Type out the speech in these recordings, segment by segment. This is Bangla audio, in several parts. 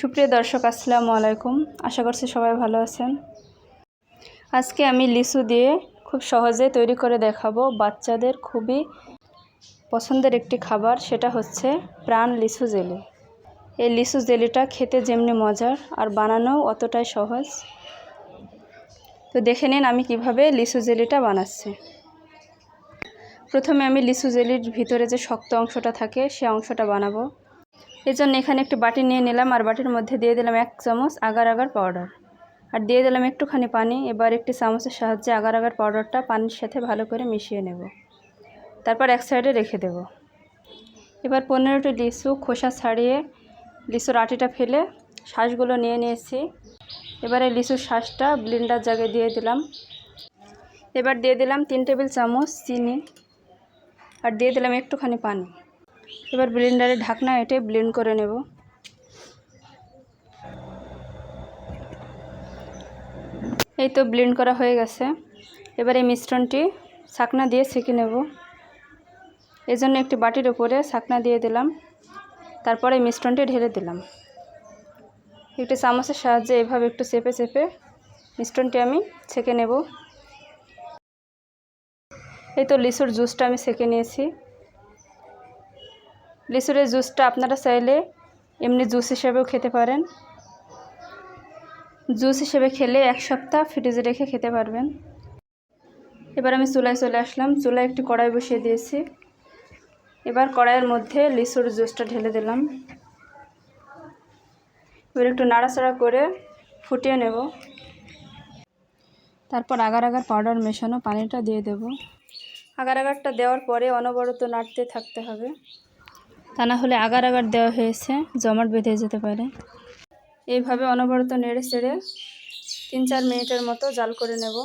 সুপ্রিয় দর্শক, আসসালামু আলাইকুম। আশা করছি সবাই ভালো আছেন। আজকে আমি লিচু দিয়ে খুব সহজে তৈরি করে দেখাবো। বাচ্চাদের খুবই পছন্দের একটি খাবার, সেটা হচ্ছে প্রাণ লিচু জেলি। এই লিচু জেলিটা খেতে যেমনি মজার আর বানানোও অতটাই সহজ। তো দেখে নিন আমি কীভাবে লিচু জেলিটা বানাচ্ছি। প্রথমে আমি লিচু জেলির ভিতরে যে শক্ত অংশটা থাকে, সে অংশটা বানাবো। এই জন্য এখানে একটি বাটি নিয়ে নিলাম আর বাটির মধ্যে দিয়ে দিলাম এক চামচ আগার আগার পাউডার আর দিয়ে দিলাম একটুখানি পানি, এবার একটি চামচের সাহায্যে আগার আগার পাউডারটা পানির সাথে ভালো করে মিশিয়ে নেব। তারপর এক সাইডে রেখে দেব। এবার পনেরোটি লিচু খোসা ছাড়িয়ে লিচুর আটিটা ফেলে শ্বাসগুলো নিয়ে নিয়েছি। এবারে লিচুর শ্বাসটা ব্লিন্ডার জাগে দিয়ে দিলাম। এবার দিয়ে দিলাম তিন টেবিল চামচ চিনি। আর দিয়ে দিলাম একটুখানি পানি। এবার ব্লেন্ডারে ঢাকনা এটে ব্লেন্ড করে নেব। এই তো ব্লেন্ড করা হয়ে গেছে। এবার এই মিশ্রণটি ছাকনা দিয়ে ছেঁকে নেব। এজন্য একটি বাটির উপরে ছাকনা দিয়ে দিলাম। তারপরে এই মিশ্রণটি ঢেলে দিলাম। একটি চামচের সাহায্যে এভাবে একটু চেপে চেপে মিশ্রণটি আমি ছেঁকে নেব। এই তো লিচুর জুসটা আমি সেঁকে নিয়েছি। লিচুর এই জুসটা আপনারা চাইলে এমনি জুস হিসেবেও খেতে পারেন। জুস হিসেবে খেলে এক সপ্তাহ ফ্রিজে রেখে খেতে পারবেন। এবার আমি চুলায় চলে আসলাম। চুলায় একটি কড়াই বসিয়ে দিয়েছি। এবার কড়াইয়ের মধ্যে লিচুর জুসটা ঢেলে দিলাম। এবার একটু নাড়াচাড়া করে ফুটিয়ে নেব। তারপর আগার আগার পাউডার মেশানো পানিটা দিয়ে দেব। আগার আগারটা দেওয়ার পরে অনবরত নাড়তে থাকতে হবে। তা না হলে আগার আগার দেওয়া হয়েছে, জমাট বেঁধে যেতে পারে। এইভাবে অনবরত নেড়ে চেড়ে তিন চার মিনিটের মতো জাল করে নেব।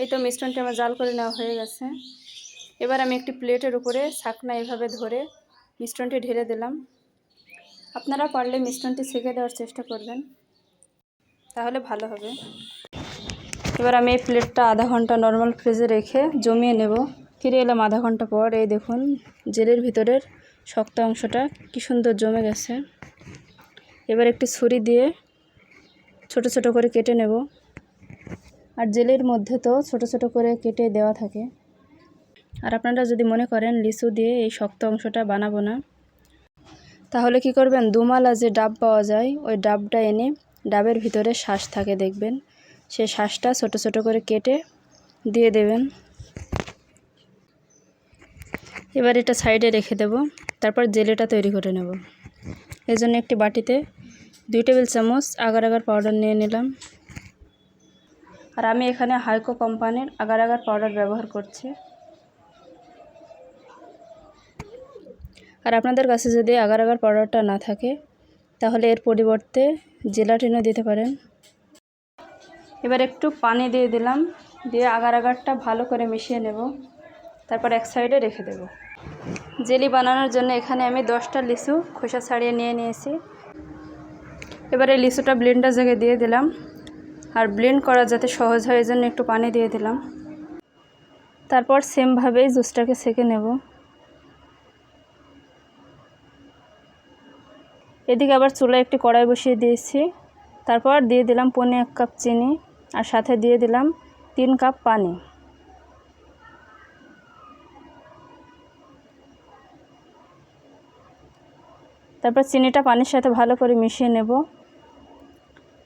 এই তো মিশ্রণটি আমার জাল করে নেওয়া হয়ে গেছে। এবার আমি একটি প্লেটের উপরে ছাকনা এভাবে ধরে মিশ্রণটি ঢেলে দিলাম। আপনারা পারলে মিশ্রণটি ছেঁকে দেওয়ার চেষ্টা করবেন, তাহলে ভালো হবে। এবার আমি এই প্লেটটা আধা ঘণ্টা নর্মাল ফ্রিজে রেখে জমিয়ে নেব। ফিরে এলাম আধা ঘণ্টা পর, এই দেখুন, জেলের ভিতরের শক্ত অংশটা কি সুন্দর জমে গেছে। এবার একটি ছুরি দিয়ে ছোট ছোট করে কেটে নেব। আর জেলের মধ্যে তো ছোট ছোট করে কেটে দেওয়া থাকে। আর আপনারা যদি মনে করেন লিচু দিয়ে এই শক্ত অংশটা বানাবো না, তাহলে কি করবেন? দুমালা যে ডাব পাওয়া যায়, ওই ডাবটা এনে ডাবের ভিতরে শ্বাস থাকে, দেখবেন। সে শ্বাসটা ছোট ছোট করে কেটে দিয়ে দেবেন। এবার এটা সাইডে রেখে দেব, তারপর জেলেটা তৈরি করে নেব। জন্য একটি বাটিতে দুই টেবিল চামচ আগার আগার পাউডার নিয়ে নিলাম। আর আমি এখানে হাইকো কোম্পানির আগার আগার পাউডার ব্যবহার করছি। আর আপনাদের কাছে যদি আগার আগার পাউডারটা না থাকে, তাহলে এর পরিবর্তে জেলাটিনও দিতে পারেন। এবার একটু পানি দিয়ে দিলাম, দিয়ে আগার আগারটা ভালো করে মিশিয়ে নেব। তারপর এক সাইডে রেখে দেব। জেলি বানানোর জন্য এখানে আমি দশটা লিচু খোসা ছাড়িয়ে নিয়ে নিয়েছি। এবারে লিচুটা ব্লেন্ডার জায়গায় দিয়ে দিলাম। আর ব্লেন্ড করা যাতে সহজ হয় জন্য একটু পানি দিয়ে দিলাম। তারপর সেমভাবেই জুসটাকে সেঁকে নেব। এদিকে আবার চুলায় একটি কড়াই বসিয়ে দিয়েছি। তারপর দিয়ে দিলাম পনে এক কাপ চিনি। আর সাথে দিয়ে দিলাম তিন কাপ পানি। তারপর চিনিটা পানির সাথে ভালো করে মিশিয়ে নেব।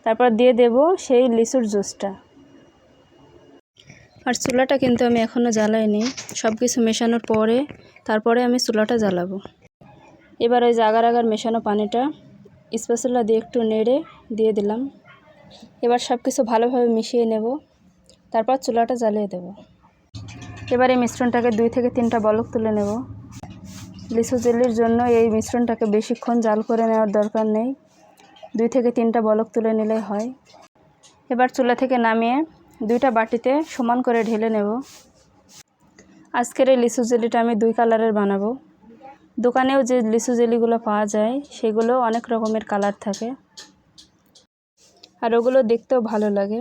তারপর দিয়ে দেব সেই লিচুর জুসটা। আর চুলাটা কিন্তু আমি এখনও জ্বালাইনি। সব কিছু মেশানোর পরে তারপরে আমি চুলাটা জ্বালাবো। এবার ওই জাগার আগার মেশানো পানিটা স্পেশালা দিয়ে একটু নেড়ে দিয়ে দিলাম। এবার সব কিছু ভালোভাবে মিশিয়ে নেব। তারপর চুলাটা জ্বালিয়ে দেব। এবার এই মিশ্রণটাকে দুই থেকে তিনটা বলক তুলে নেব। লিচু জেলির জন্য এই মিশ্রণটাকে বেশিক্ষণ জাল করে নেওয়ার দরকার নেই। দুই থেকে তিনটা বলক তুলে নিলেই হয়। এবার চুলা থেকে নামিয়ে দুইটা বাটিতে সমান করে ঢেলে নেব। আজকের এই লিচু জেলিটা আমি দুই কালারের বানাবো। দোকানেও যে লিচু জেলিগুলো পাওয়া যায়, সেগুলো অনেক রকমের কালার থাকে। আর ওগুলো দেখতেও ভালো লাগে।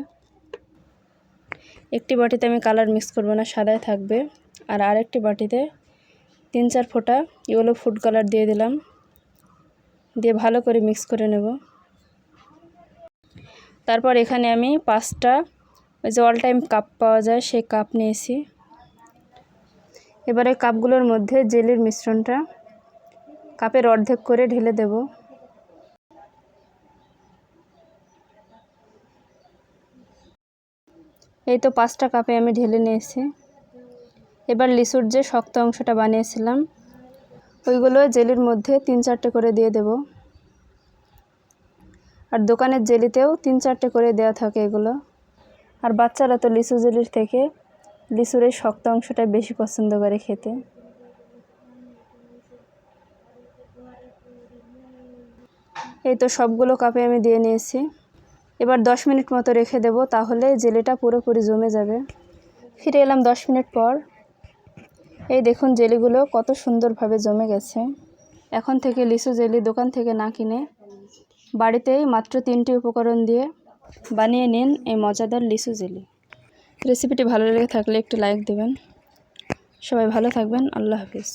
একটি বাটিতে আমি কালার মিক্স করব না সাদায় থাকবে। আর আরেকটি বাটিতে তিন চার ফোঁটা ইয়েলো ফুড কালার দিয়ে দিলাম। দিয়ে ভালো করে মিক্স করে নেব। তারপর এখানে আমি পাঁচটা ওই যে অল টাইম কাপ পাওয়া যায়, সেই কাপ নিয়েছি। এবারে কাপগুলোর মধ্যে জেলির মিশ্রণটা কাপের অর্ধেক করে ঢেলে দেব। এই তো পাঁচটা কাপে আমি ঢেলে নিয়েছি। এবার লিচুর যে শক্ত অংশটা বানিয়েছিলাম, ওইগুলো জেলির মধ্যে তিন চারটে করে দিয়ে দেব। আর দোকানের জেলিতেও তিন চারটে করে দেওয়া থাকে এগুলো। আর বাচ্চারা তো লিচু জেলির থেকে লিচুর এই শক্ত অংশটা বেশি পছন্দ করে খেতে। এই তো সবগুলো কাপে আমি দিয়ে নিয়েছি। এবার দশ মিনিট মতো রেখে দেব, তাহলে জেলিটা পুরোপুরি জমে যাবে। ফিরে এলাম দশ মিনিট পর। এই দেখুন জেলিগুলো কত সুন্দরভাবে জমে গেছে। এখন থেকে লিসু জেলি দোকান থেকে না কিনে বাড়িতেই মাত্র তিনটি উপকরণ দিয়ে বানিয়ে নিন এই মজাদার লিসু জেলি। রেসিপিটি ভালো লেগে থাকলে একটু লাইক দেবেন। সবাই ভালো থাকবেন। আল্লাহ হাফিজ।